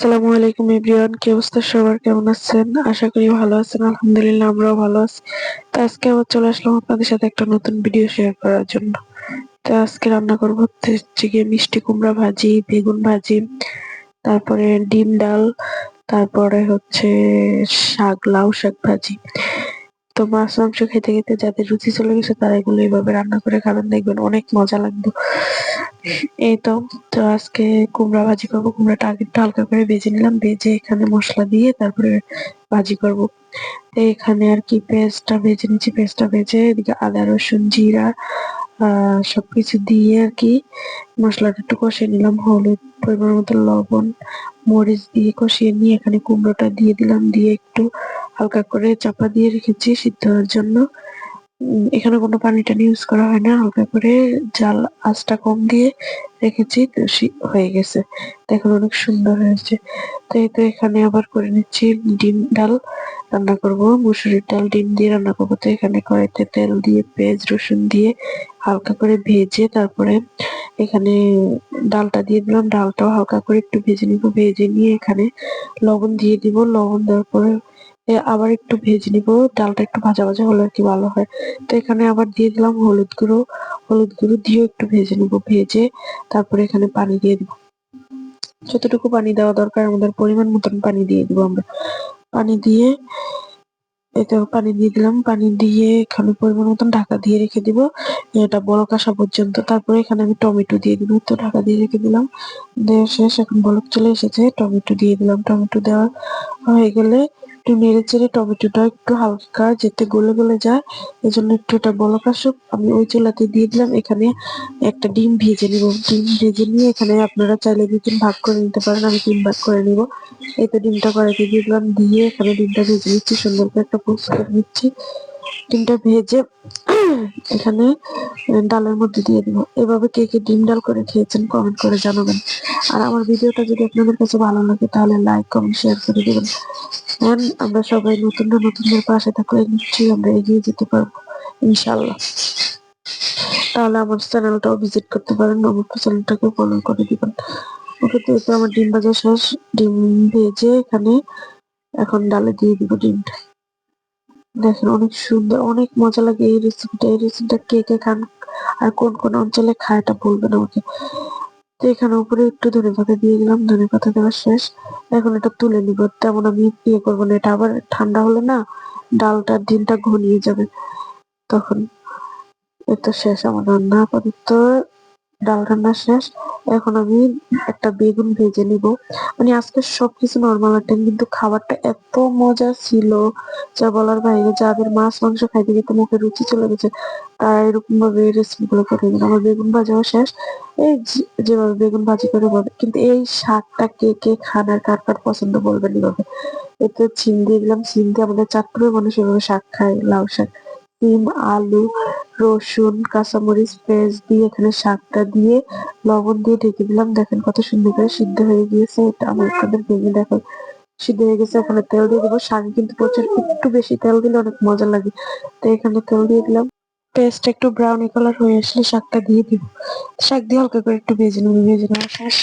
আসসালামু আলাইকুম এভরিওয়ান, কি অবস্থা? সবার কেমন আছেন? আশা করি ভালো আছেন, আলহামদুলিল্লাহ আমরাও ভালো আছি। তো আজকে আবার চলে আসলাম আপনাদের সাথে একটা নতুন ভিডিও শেয়ার করার জন্য। তো আজকে রান্না করব হচ্ছে গিয়ে মিষ্টি কুমড়া ভাজি, বেগুন ভাজি, তারপরে ডিম ডাল, তারপরে হচ্ছে শাক, লাউ শাক ভাজি। তো মাছ, মাংস খেতে খেতে যাদের রুচি চলে গেছে তারা এগুলো এইভাবে রান্না করে খাবেন, দেখবেন অনেক মজা লাগবে। এই তো তো আজকে কুমড়া ভাজি করব। কুমড়াটা আগে একটু হালকা করে ভেজে নিলাম। ভেজে এখানে মশলা দিয়ে তারপরে ভাজি করব। এখানে আর কি পেঁয়াজটা ভেজে নিচ্ছি। পেঁয়াজটা ভেজে এদিকে আদা, রসুন, জিরা সবকিছু দিয়ে আর কি মশলাটা একটু কষিয়ে নিলাম। হলুদ পরিমাণ মতো লবণ, মরিচ দিয়ে কষিয়ে নিয়ে এখানে কুমড়োটা দিয়ে দিলাম। দিয়ে একটু হালকা করে চাপা দিয়ে রেখেছি সিদ্ধ হওয়ার জন্য। এখানে কোনো পানি টানি ইউজ করা হয় না। হালকা করে জাল, আঁচটা কম দিয়ে রেখেছি, তো হয়ে গেছে। দেখুন অনেক সুন্দর হয়েছে। তো এই তো এখানে আবার করে নিচ্ছি ডিম ডাল রান্না করব। মুসুরির ডাল, ডিম দিয়ে রান্না করব। তো এখানে কড়াইতে তেল দিয়ে, পেঁয়াজ, রসুন দিয়ে হালকা করে ভেজে তারপরে এখানে ডালটা দিয়ে দিলাম। ডালটাও হালকা করে একটু ভেজে নিব। ভেজে নিয়ে এখানে লবণ দিয়ে দিব। লবণ দেওয়ার পরে আবার একটু ভেজে নিব। ডালটা একটু ভাজা ভাজা হলে আর কি ভালো হয়। তো এখানে আবার দিয়ে দিলাম হলুদ গুঁড়ো। হলুদ গুঁড়ো দিয়েও একটু ভেজে নিব, ভেজে তারপরে এখানে পানি দিয়ে দিব। যতটুকু পানি দেওয়া দরকার, আমাদের পরিমাণ মতন পানি দিয়ে দিব আমরা। পানি দিয়ে এতে পানি দিয়ে দিলাম। পানি দিয়ে এখানে পরিমাণ মতন ঢাকা দিয়ে রেখে দিব। এটা বলক আসা পর্যন্ত। তারপরে এখানে আমি টমেটো দিয়ে দিব। তো ঢাকা দিয়ে রেখে দিলাম। দেওয়া শেষ। এখন বলক চলে এসেছে। টমেটো দিয়ে দিলাম। টমেটো দেওয়া হয়ে গেলে একটু নেড়ে চেড়ে টমেটোটা একটু হালকা যেতে গলে গলে যায়, এজন্য একটু এটা বলক আসুক আমি ওই চুলাতে দিয়ে দিলাম, এখানে একটা ডিম ভেজে নিব। ডিম ভেজে নিয়ে এখানে আপনারা চাইলে দুই তিন ভাগ করে নিতে পারেন, আমি তিন ভাগ করে নিব। এই তো ডিমটা কড়াইতে দিয়ে দিলাম, দিয়ে এখানে ডিমটা ভেজে নিচ্ছি, সুন্দর করে একটা পোস্ট করে নিচ্ছি। ডিমটা ভেজে এখানে ডালের মধ্যে দিয়ে দিব। এভাবে কে কে ডিম ডাল করে খেয়েছেন কমেন্ট করে জানাবেন। আর আমার ভিডিওটা যদি আপনাদের কাছে ভালো লাগে, তাহলে লাইক কমেন্ট শেয়ার করে দিবেন। And আমরা সবাই নতুনরা নতুনদের পাশে থাকলে নিশ্চয়ই আমরা এগিয়ে যেতে পারব ইনশাল্লাহ তাহলে আমার চ্যানেলটাও ভিজিট করতে পারেন, আমার চ্যানেলটাকে ফলো করে দিবেন। ওকে তো তো আমার ডিম ভাজা শেষ। ডিম ভেজে এখানে এখন ডালে দিয়ে দিব ডিমটা। দেখেন অনেক সুন্দর, অনেক মজা লাগে এই রেসিপিটা এই রেসিপিটা কে কে খান আর কোন কোন অঞ্চলে খায় এটা বলবেন আমাকে। তো এখানে উপরে একটু ধনে পাতা দিয়ে দিলাম, ধনে পাতা দেওয়া শেষ। এখন এটা তুলে নিব, তেমন আমি ইয়ে করব না, এটা আবার ঠান্ডা হলে না ডালটা, ডিমটা ঘনিয়ে যাবে। তখন এই তো শেষ, আমার রান্না আপাতত, ডাল রান্না শেষ। এখন আমি একটা বেগুন ভেজে নিব। মানে আজকে সবকিছু নর্মাল আইটেম কিন্তু খাবারটা এত মজা ছিল, যা বলার বাইরে যাদের মাছ, মাংস খাইতে খেতে মুখে রুচি চলে গেছে তারা এরকম ভাবে রেসিপি গুলো করে দিন আমার বেগুন ভাজাও শেষ। এই যেভাবে বেগুন ভাজি করে বলে, কিন্তু এই শাকটা কে কে খান আর কার কার পছন্দ বলবেন এইভাবে এতে সিম দিয়ে দিলাম। সিম দিয়ে আমাদের চাঁদপুরের মানুষ এভাবে শাক খায়, লাউ শাক, সিম, আলু রসুন, কাঁচামরিচ পেঁয়াজ দিয়ে এখানে শাকটা দিয়ে লবণ দিয়ে ঢেকে দিলাম। দেখেন কত সুন্দর করে সিদ্ধ হয়ে গিয়েছে। এটা আমি আপনাদের ভেঙে দেখো, সিদ্ধ হয়ে গেছে। এখানে তেল দিয়ে দিবো। শাকে কিন্তু প্রচুর, একটু বেশি তেল দিলে অনেক মজা লাগে। তো এখানে তেল দিয়ে দিলাম। পেস্টটা একটু ব্রাউনি কালার হয়ে আসলে শাকটা দিয়ে দিব। শাক দিয়ে হালকা করে একটু ভেজে নেব, ভেজে নেওয়া শেষ।